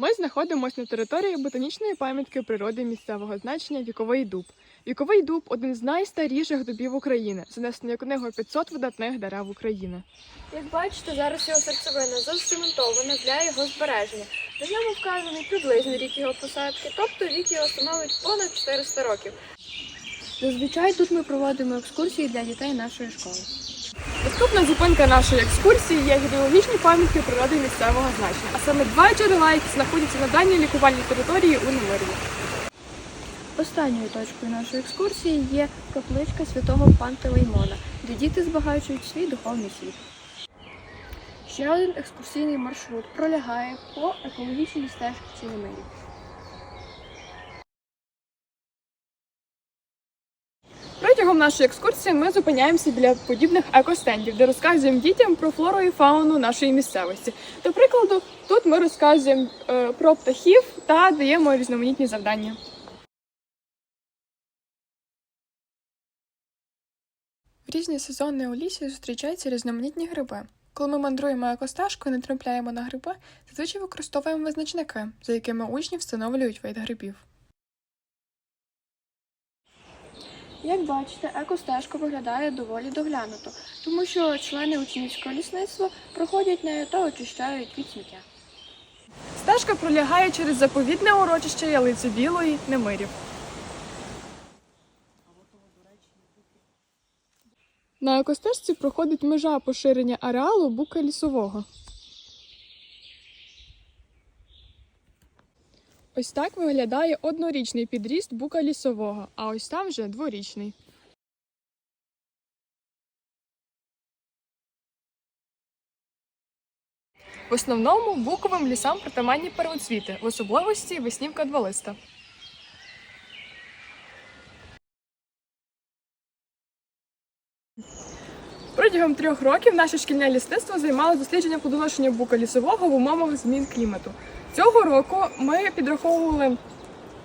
Ми знаходимося на території ботанічної пам'ятки природи місцевого значення Віковий дуб. Віковий дуб один з найстаріших дубів України, занесений у книгу 500 видатних дерев України. Як бачите, зараз його серцевина зацементована для його збереження. На ньому вказаний приблизний рік його посадки, тобто вік його становить понад 400 років. Зазвичай тут ми проводимо екскурсії для дітей нашої школи. Наступна зупинка нашої екскурсії є геологічні пам'ятки природи місцевого значення, а саме два джерела, які знаходяться на даній лікувальній території у Немир'ї. Останньою точкою нашої екскурсії є капличка святого Пантелеймона, де діти збагачують свій духовний світ. Ще один екскурсійний маршрут пролягає по екологічній стежці Немирі. Протягом нашої екскурсії ми зупиняємося біля подібних екостендів, де розказуємо дітям про флору і фауну нашої місцевості. До прикладу, тут ми розказуємо е, про птахів та даємо різноманітні завдання. В різні сезони у лісі зустрічаються різноманітні гриби. Коли ми мандруємо екостежкою і не трапляємо на гриби, зазвичай використовуємо визначники, за якими учні встановлюють вид грибів. Як бачите, екостежка виглядає доволі доглянуто, тому що члени учнівського лісництва проходять нею та очищають від сміття. Стежка пролягає через заповідне урочище ялиці білої Немирів. На екостежці проходить межа поширення ареалу бука лісового. Ось так виглядає однорічний підріст бука лісового, а ось там вже дворічний. В основному буковим лісам притаманні первоцвіти, в особливості веснівка дволиста. Протягом трьох років наше шкільне лісництво займалося дослідженням плодоношення бука лісового в умовах змін клімату. Цього року ми підраховували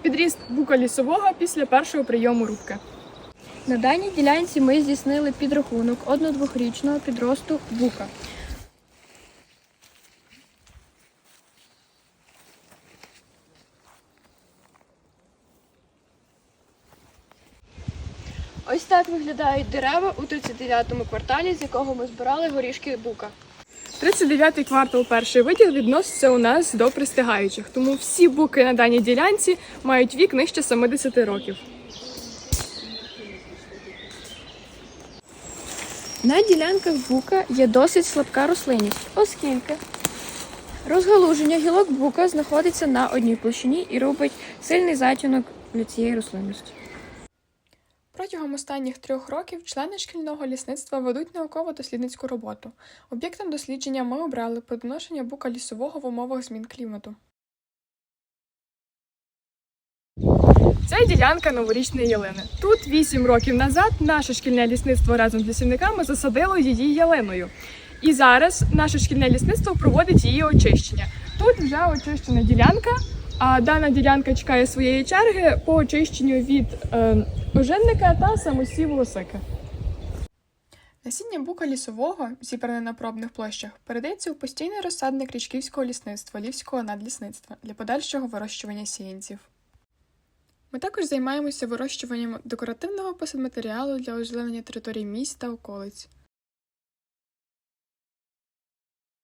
підріст бука лісового після першого прийому рубки. На даній ділянці ми здійснили підрахунок одно-двохрічного підросту бука. Ось так виглядають дерева у 39-му кварталі, з якого ми збирали горішки бука. 39-й квартал перший виділ відноситься у нас до пристигаючих, тому всі буки на даній ділянці мають вік нижче 70 років. На ділянках бука є досить слабка рослинність, оскільки розгалуження гілок бука знаходиться на одній площині і робить сильний затінок для цієї рослинності. Протягом останніх трьох років члени шкільного лісництва ведуть науково-дослідницьку роботу. Об'єктом дослідження ми обрали плодоношення бука лісового в умовах змін клімату. Це ділянка новорічної ялини. Тут вісім років назад наше шкільне лісництво разом з лісівниками засадило її ялиною. І зараз наше шкільне лісництво проводить її очищення. Тут вже очищена ділянка, а дана ділянка чекає своєї черги по очищенню від е, ожинника та самосіву лосики. Насіння бука лісового, зібране на пробних площах, передається у постійний розсадник річківського лісництва, лівського надлісництва для подальшого вирощування сіянців. Ми також займаємося вирощуванням декоративного посадматеріалу для озеленення територій міст та околиць.